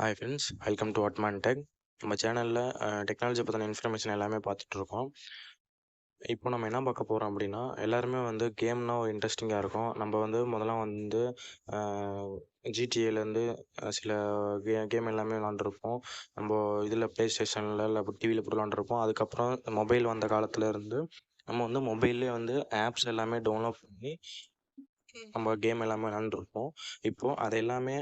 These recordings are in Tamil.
Hi friends welcome to Atman tech நம்ம சேனலில் டெக்னாலஜி பற்றின இன்ஃபர்மேஷன் எல்லாமே பார்த்துட்ருக்கோம். இப்போ நம்ம என்ன பார்க்க போகிறோம் அப்படின்னா எல்லாருமே வந்து கேம்னா ஒரு இன்ட்ரெஸ்டிங்காக இருக்கும். நம்ம வந்து முதல்ல வந்து ஜிடிஏலேருந்து சில கே கேம் எல்லாமே விளாண்டுருப்போம். நம்ம இதில் ப்ளே ஸ்டேஷனில் இல்லை டிவியில் போட்டு விளாண்டுருப்போம். அதுக்கப்புறம் மொபைல் வந்த காலத்தில் இருந்து நம்ம வந்து மொபைல்லே வந்து ஆப்ஸ் எல்லாமே டவுன்லோட் பண்ணி நம்ம கேம் எல்லாமே விளாண்டுருப்போம். இப்போது அது எல்லாமே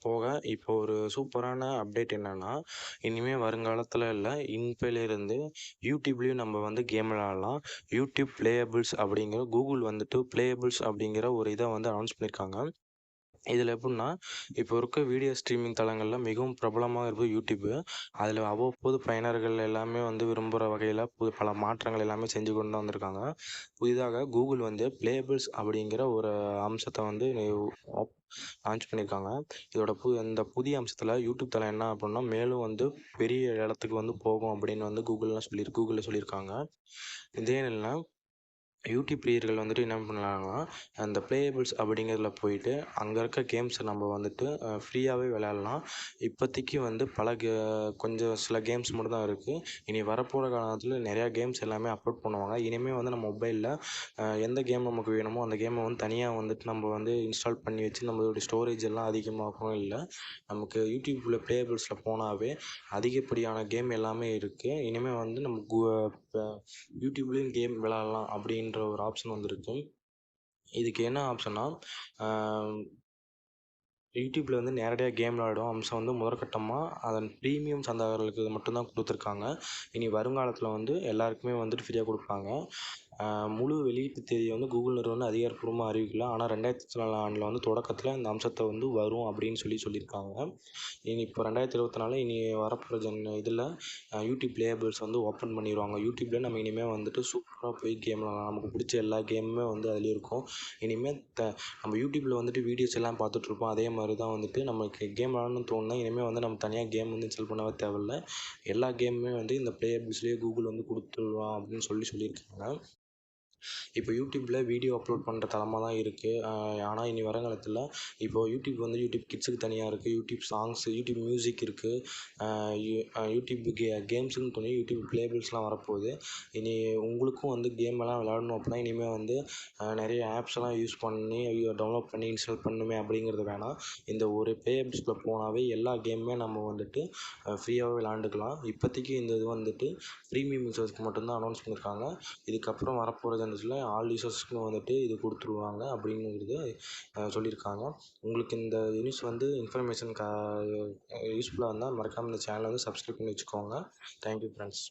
போக இப்போ ஒரு சூப்பரான அப்டேட் என்னன்னா இனிமேல் வருங்காலத்தில் இல்லை இப்போலேருந்து யூடியூப்லேயும் நம்ம வந்து கேம் விளாடலாம் யூடியூப் பிளேயபிள்ஸ் அப்படிங்கிற கூகுள் வந்துட்டு பிளேயபிள்ஸ் அப்படிங்கிற ஒரு இதை வந்து அனௌன்ஸ் பண்ணியிருக்காங்க இதில் எப்படின்னா இப்போ இருக்க வீடியோ ஸ்ட்ரீமிங் தளங்களில் மிகவும் பிரபலமாக இருப்பது யூடியூப்பு. அதில் அவ்வப்போது பயனர்கள் எல்லாமே வந்து விரும்புகிற வகையில் புது பல மாற்றங்கள் எல்லாமே செஞ்சு கொண்டு வந்திருக்காங்க. புதிதாக கூகுள் வந்து பிளேபிள்ஸ் அப்படிங்கிற ஒரு அம்சத்தை வந்து லான்ச் பண்ணியிருக்காங்க இதோட பு இந்த புதிய அம்சத்தில் யூடியூப் தளம் என்ன அப்படின்னா மேலும் வந்து பெரிய இடத்துக்கு வந்து போகும் அப்படின்னு வந்து கூகுள்லாம் சொல்லி கூகுளில் சொல்லியிருக்காங்க இதே இல்லைன்னா யூடியூப் பிரியர்கள் வந்துட்டு என்ன பண்ணலாம்னா அந்த பிளேயபிள்ஸ் அப்படிங்கிறதுல போயிட்டு அங்கே இருக்க கேம்ஸை நம்ம வந்துட்டு ஃப்ரீயாகவே விளையாடலாம். இப்போதைக்கு வந்து பல கே கொஞ்சம் சில கேம்ஸ் மட்டும் தான் இருக்குது இனி வரப்போகிற காலத்தில் நிறையா கேம்ஸ் எல்லாமே அப்லோட் பண்ணுவாங்க. இனிமேல் வந்து நம்ம மொபைலில் எந்த கேம் நமக்கு வேணுமோ அந்த கேமை வந்து தனியாக வந்துட்டு நம்ம வந்து இன்ஸ்டால் பண்ணி வச்சு நம்மளுடைய ஸ்டோரேஜ் எல்லாம் அதிகமாகவும் இல்லை நமக்கு யூடியூப்பில் பிளேயபிள்ஸில் போனாவே அதிகப்படியான கேம் எல்லாமே இருக்குது இனிமேல் வந்து நம்ம இப்போ யூடியூப்லேயும் கேம் விளாட்லாம் அப்படின்ற ஒரு ஆப்ஷன் வந்திருக்கு. இதுக்கு என்ன ஆப்ஷன்னா யூடியூப்பில் வந்து நேரடியாக கேம் விளாடும் அம்சம் வந்து முதற்கட்டமாக அதன் ப்ரீமியம் சந்தாதாரர்களுக்கு மட்டும்தான் கொடுத்துருக்காங்க. இனி வருங்காலத்தில் வந்து எல்லாருக்குமே வந்துட்டு ஃப்ரீயாக கொடுப்பாங்க. முழு வெளியீட்டு தேதியை வந்து கூகுள் நிறுவனம் அதிகாரப்பூர்வமாக அறிவிக்கல. ஆனால் ரெண்டாயிரத்தி நாலாம் ஆண்டில் வந்து தொடக்கத்தில் இந்த அம்சத்தை வந்து வரும் அப்படின்னு சொல்லி சொல்லியிருக்காங்க. இனி இப்போ ரெண்டாயிரத்தி இருபத்தி நாலு இனி வரப்போகிற ஜென் இதில் யூடியூப் லேபிள்ஸ் வந்து ஓப்பன் பண்ணிடுவாங்க யூடியூப்பில் நம்ம இனிமேல் வந்துட்டு சூப்பராக போய் கேம் நமக்கு பிடிச்ச எல்லா கேமுமே வந்து அதுலேயும் இருக்கும். இனிமேல் த நம்ம யூடியூப்பில் வந்துட்டு வீடியோஸ் எல்லாம் பார்த்துட்ருப்போம். அதே மாதிரி தான் வந்துட்டு நமக்கு கேம் விளாடணும்னு தோணுனா இனிமேல் வந்து நம்ம தனியாக கேம் வந்து இன்ஸ்டால் பண்ணவே தேவையில்ல. எல்லா கேமுமே வந்து இந்த ப்ளேயபிள்ஸ்லேயே கூகுள் வந்து கொடுத்துருவான் அப்படின்னு சொல்லி சொல்லியிருக்காங்க. இப்போ யூடியூப்பில் வீடியோ அப்லோட் பண்ணுற தளமாக தான் இருக்குது ஆனால் இனி வருங்காலத்தில் இப்போது யூடியூப் வந்து யூடியூப் கிட்ஸுக்கு தனியாக இருக்குது யூடியூப் சாங்ஸு யூடியூப் மியூசிக் இருக்குது யூடியூப் கே கேம்ஸுன்னு துணி யூடியூப் ப்ளேபிள்ஸ்லாம் வரப்போகுது. இனி உங்களுக்கும் வந்து கேம் எல்லாம் விளாடணும் அப்படின்னா இனிமேல் வந்து நிறைய ஆப்ஸ் எல்லாம் யூஸ் பண்ணி டவுன்லோட் பண்ணி இன்ஸ்டால் பண்ணணுமே அப்படிங்கிறது வேணாம். இந்த ஒரு பே ஆப்ஸில் போனாவே எல்லா கேமுமே நம்ம வந்துட்டு ஃப்ரீயாகவே விளாண்டுக்கலாம் இப்போதைக்கு இந்த இது வந்துட்டு ப்ரீமியம் யூசர்ஸ்க்கு மட்டும்தான் அனௌன்ஸ் பண்ணியிருக்காங்க இதுக்கப்புறம் வரப்போகிறது ஜென்ரேஷனில் ஆல் யூசர்ஸ்க்கும் வந்துட்டு இது கொடுத்துருவாங்க அப்படிங்கிறது சொல்லியிருக்காங்க. உங்களுக்கு இந்த நியூஸ் வந்து இன்ஃபர்மேஷன் க யூஸ்ஃபுல்லாக இருந்தால் மறக்காமல் இந்த சேனலை வந்து சப்ஸ்கிரைப் பண்ணி வச்சுக்கோங்க. Thank you friends